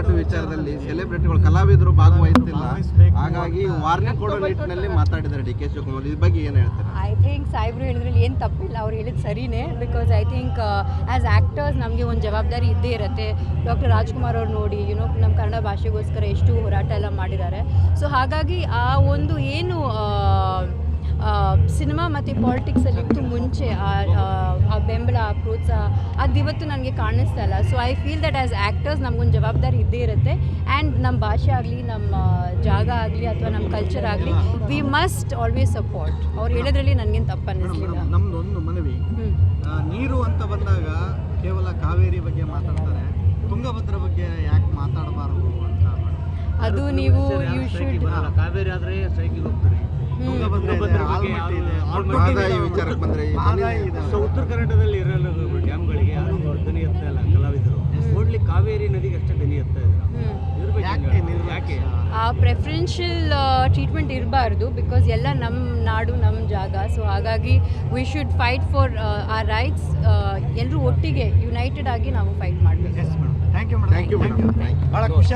ಮೇಕೆದಾಟು ವಿಚಾರದಲ್ಲಿ ಸೆಲೆಬ್ರಿಟಿಗಳು ಕಲಾವಿದರು ಭಾಗವಹಿಸ್ತಿಲ್ಲ. ಹಾಗಾಗಿ ವಾರ್ನಿಂಗ್ ಕೊಡೋ ನಿಟ್ಟಿನಲ್ಲಿ ಮಾತಾಡಿದ್ದಾರೆ ಡಿ ಕೆ ಶಿವಕುಮಾರ್ ಇದ್ರ ಬಗ್ಗೆ ಏನು ಹೇಳ್ತಾರೆ? ಐ ಥಿಂಕ್ ಸಾಹೇಬ್ರು ಹೇಳಿದ್ರಲ್ಲಿ ಏನು ತಪ್ಪಿಲ್ಲ. ಅವ್ರು ಹೇಳಿದ ಸರಿನೇ. Because I think as actors ನಮಗೆ ಒಂದು ಜವಾಬ್ದಾರಿ ಇದ್ದೇ ಇರುತ್ತೆ. ಡಾಕ್ಟರ್ ರಾಜ್ಕುಮಾರ್ ಅವ್ರು ನೋಡಿ ಯುನೋ ನಮ್ಮ ಕನ್ನಡ ಭಾಷೆಗೋಸ್ಕರ ಎಷ್ಟು ಹೋರಾಟ ಎಲ್ಲ ಮಾಡಿದ್ದಾರೆ. ಸೊ ಹಾಗಾಗಿ ಆ ಒಂದು ಏನು ಮತ್ತು ಪಾಲಿಟಿಕ್ಸಲ್ಲಿ ಇತ್ತು ಮುಂಚೆ ಆ ಬೆಂಬಲ ಆ ಪ್ರೋತ್ಸಾಹ ಅದು ಇವತ್ತು ನನಗೆ ಕಾಣಿಸ್ತಾ ಇಲ್ಲ. So I feel that as actors ನಮಗೊಂದು ಜವಾಬ್ದಾರಿ ಇದ್ದೇ ಇರುತ್ತೆ. ಆ್ಯಂಡ್ ನಮ್ಮ ಭಾಷೆ ಆಗಲಿ ನಮ್ಮ ಜಾಗ ಆಗಲಿ ಅಥವಾ ನಮ್ಮ ಕಲ್ಚರ್ ಆಗಲಿ ವಿ ಮಸ್ಟ್ ಆಲ್ವೇಸ್ ಸಪೋರ್ಟ್ ಅವ್ರು ಹೇಳೋದ್ರಲ್ಲಿ ನನಗೇನು ತಪ್ಪು ಅನ್ನಿಸ್ಲಿಲ್ಲ ನಮ್ದು ಒಂದು ಮನವಿ. ನೀರು ಅಂತ ಬಂದಾಗ ಕೇವಲ ಕಾವೇರಿ ಬಗ್ಗೆ ಮಾತಾಡ್ತಾರೆ. ತುಂಗಭದ್ರ ಬಗ್ಗೆ ಯಾಕೆ ಮಾತಾಡಬಾರದು ಅಂತ ಅದು ನೀವು ಯು ಶುಡ್ ಕಾವೇರಿ ಆದ್ರೆ ಸೈಕಲ್ ಹೋಗ್ತಾರೆ. ತುಂಗಭದ್ರ ಮಹದಾಯಿ. ವಿಚಾರಕ್ಕೆ ಬಂದ್ರೆ. ಸೊ ಉತ್ತರ ಕನ್ನಡದಲ್ಲಿ ಇರಲ್ಲ ಡ್ಯಾಮ್ಗಳಿಗೆ ಯಾರು ಧ್ವನಿ ಎತ್ತಾ ಇಲ್ಲ ಕಲಾವಿದರು. ಓಡ್ಲಿ ಕಾವೇರಿ ನದಿಗೆ ಅಷ್ಟೇ ಧ್ವನಿ ಎತ್ತಾ ಇದ್ರು ಯಾಕೆ ಆ ಪ್ರೆಫರೆನ್ಷಿಯಲ್ ಟ್ರೀಟ್ಮೆಂಟ್ ಇರಬಾರ್ದು ಬಿಕಾಸ್ ಎಲ್ಲ ನಮ್ಮ ನಾಡು ನಮ್ಮ ಜಾಗ. ಸೊ ಹಾಗಾಗಿ ವಿ ಶುಡ್ ಫೈಟ್ ಫಾರ್ ಆ ರೈಟ್ಸ್ ಎಲ್ಲರೂ ಒಟ್ಟಿಗೆ ಯುನೈಟೆಡ್ ಆಗಿ ನಾವು ಫೈಟ್ ಮಾಡಬೇಕು. ಥ್ಯಾಂಕ್ ಯು ಭಾಳ ಖುಷಿ